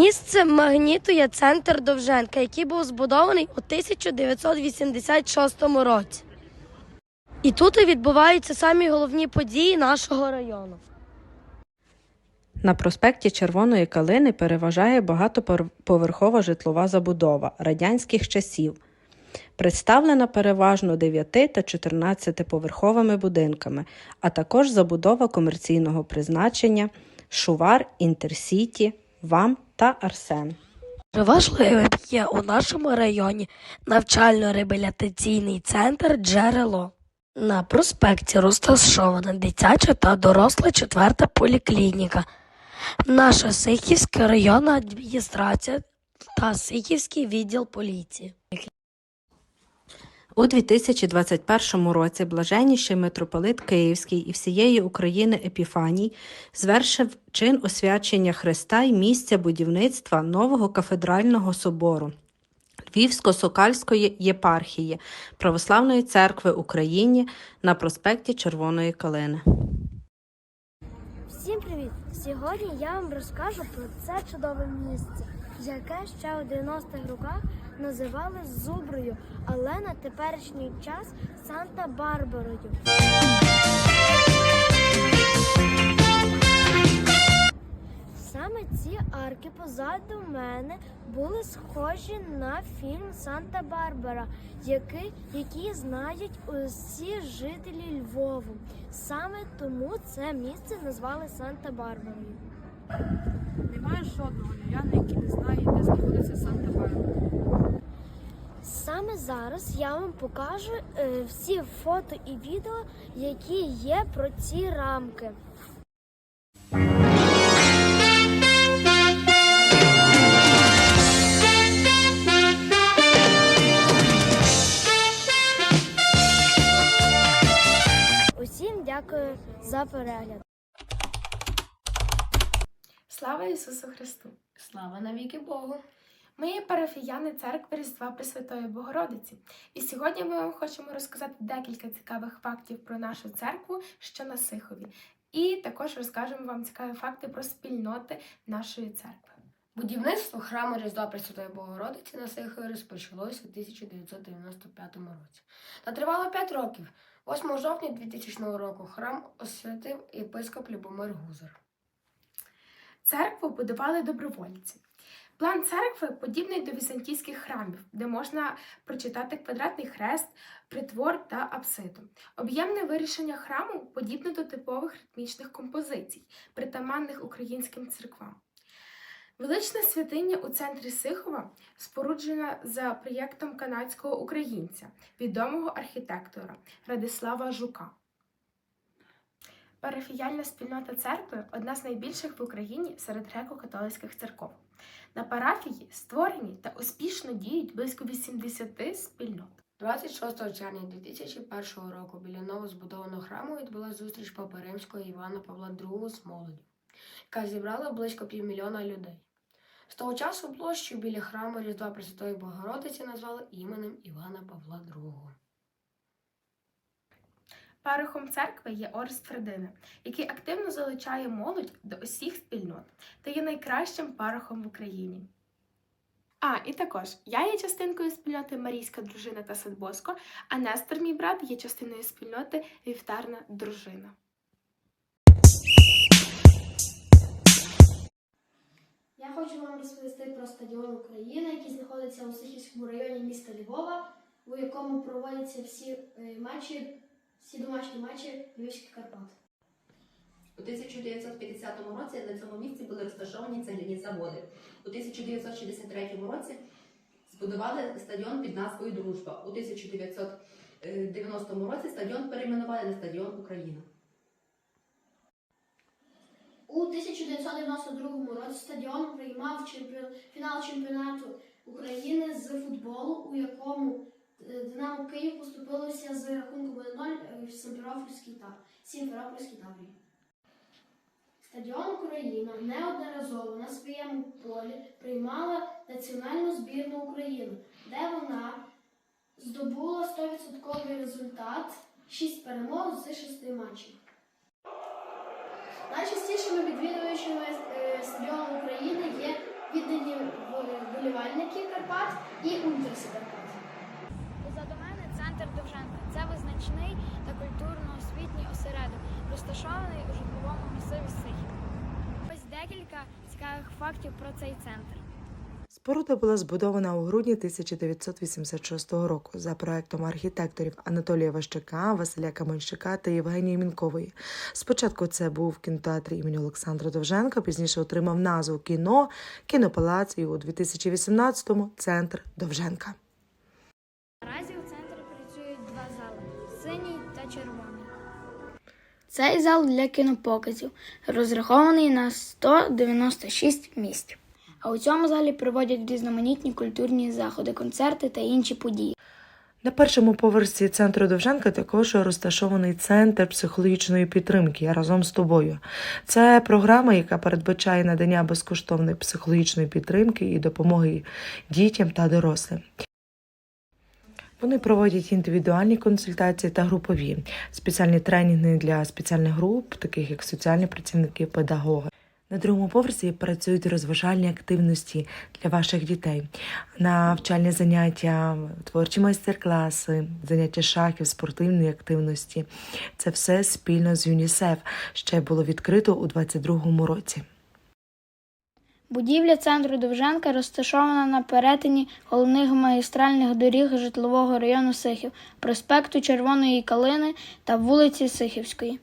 Місце магніту є центр Довженка, який був збудований у 1986 році. І тут і відбуваються самі головні події нашого району. На проспекті Червоної Калини переважає багатоповерхова житлова забудова радянських часів, представлена переважно 9 та 14 поверховими будинками, а також забудова комерційного призначення Шувар, Інтерсіті, ВАМ та Арсен. Важливим є у нашому районі навчально-реабілітаційний центр Джерело. На проспекті розташована дитяча та доросла четверта поліклініка. Наша Сихівська районна адміністрація та Сихівський відділ поліції. У 2021 році блаженніший митрополит Київський і всієї України Епіфаній звершив чин освячення Христа й місця будівництва нового кафедрального собору Львівсько-Сокальської єпархії Православної церкви Україні на проспекті Червоної Калини. Всім привіт! Сьогодні я вам розкажу про це чудове місце, яке ще у 90-х роках називали Зуброю, але на теперішній час Санта-Барбарою. Саме ці арки позаду мене були схожі на фільм Санта-Барбара, який, який знають усі жителі Львову. Саме тому це місце назвали Санта-Барбарою. Немає жодного львів'яна, який не знає, де знаходиться Санта-Барбара. Саме зараз я вам покажу е, всі фото і відео, які є про ці рамки. Усім дякую за перегляд. Слава Ісусу Христу! Слава навіки Богу! Ми є парафіяни церкви Різдва Пресвятої Богородиці. І сьогодні ми вам хочемо розказати декілька цікавих фактів про нашу церкву, що на Сихові. І також розкажемо вам цікаві факти про спільноти нашої церкви. Будівництво храму Різдва Пресвятої Богородиці на Сихові розпочалося у 1995 році та тривало 5 років. 8 жовтня 2000 року храм освятив єпископ Любомир Гузар. Церкву будували добровольці. План церкви подібний до візантійських храмів, де можна прочитати квадратний хрест, притвор та апсиду. Об'ємне вирішення храму подібне до типових ритмічних композицій, притаманних українським церквам. Велична святиня у центрі Сихова споруджена за проєктом канадського українця, відомого архітектора Радислава Жука. Парафіяльна спільнота церкви одна з найбільших в Україні серед греко-католицьких церков. На парафії створені та успішно діють близько 80 спільнот. 26 червня 2001 року біля новозбудованого храму відбулася зустріч Папи Римського Івана Павла II з молоддю, яка зібрала близько півмільйона людей. З того часу площу біля храму Різдва Пресвятої Богородиці назвали іменем Івана Павла II. Парохом церкви є Орест Фредина, який активно залучає молодь до усіх спільнот та є найкращим парохом в Україні. А, і також я є частинкою спільноти Марійська дружина та Садбоско, а Нестор, мій брат, є частиною спільноти Вівтарна дружина. Я хочу вам розповісти про стадіон України, який знаходиться у Сихівському районі міста Львова, у якому проводяться всі е, матчі, всі домашні матчі Львівських Карпат. У 1950 році на цьому місці були розташовані цегляні заводи. У 1963 році збудували стадіон під назвою Дружба. У 1990 році стадіон перейменували на стадіон Україна. У 1992 році стадіон приймав чемпіон... фінал чемпіонату України з футболу, у якому е, Динамо Київ поступилося з рахунком 1-0 в Сімферопольській та Сімферопольській таборі. Стадіон Україна неодноразово на своєму полі приймала національну збірну України, де вона здобула 100% результат 6 перемог з 6 матчів. Найчастішими відвідувачами е, стадіону України є віддані рятувальників Карпат і Ультрасів Карпат. Центр Довженка. Це визначний та культурно-освітній осередок, розташований у житловому масиві Сихів. Ось декілька цікавих фактів про цей центр. Споруда була збудована у грудні 1986 року за проектом архітекторів Анатолія Ващака, Василя Каменщика та Євгенії Мінкової. Спочатку це був кінотеатр імені Олександра Довженка, пізніше отримав назву кіно, кінопалац і у 2018-му центр Довженка. Цей зал для кінопоказів розрахований на 196 місць. А у цьому залі проводять різноманітні культурні заходи, концерти та інші події. На першому поверсі центру Довженка також розташований центр психологічної підтримки «Я разом з тобою. Це програма, яка передбачає надання безкоштовної психологічної підтримки і допомоги дітям та дорослим. Вони проводять індивідуальні консультації та групові, спеціальні тренінги для спеціальних груп, таких як соціальні працівники, педагоги. На другому поверсі працюють розважальні активності для ваших дітей, навчальні заняття, творчі майстер-класи, заняття шахів, спортивні активності. Це все спільно з ЮНІСЕФ ще було відкрито у 2022 році. Будівля центру Довженка розташована на перетині головних магістральних доріг житлового району Сихів, проспекту Червоної Калини та вулиці Сихівської.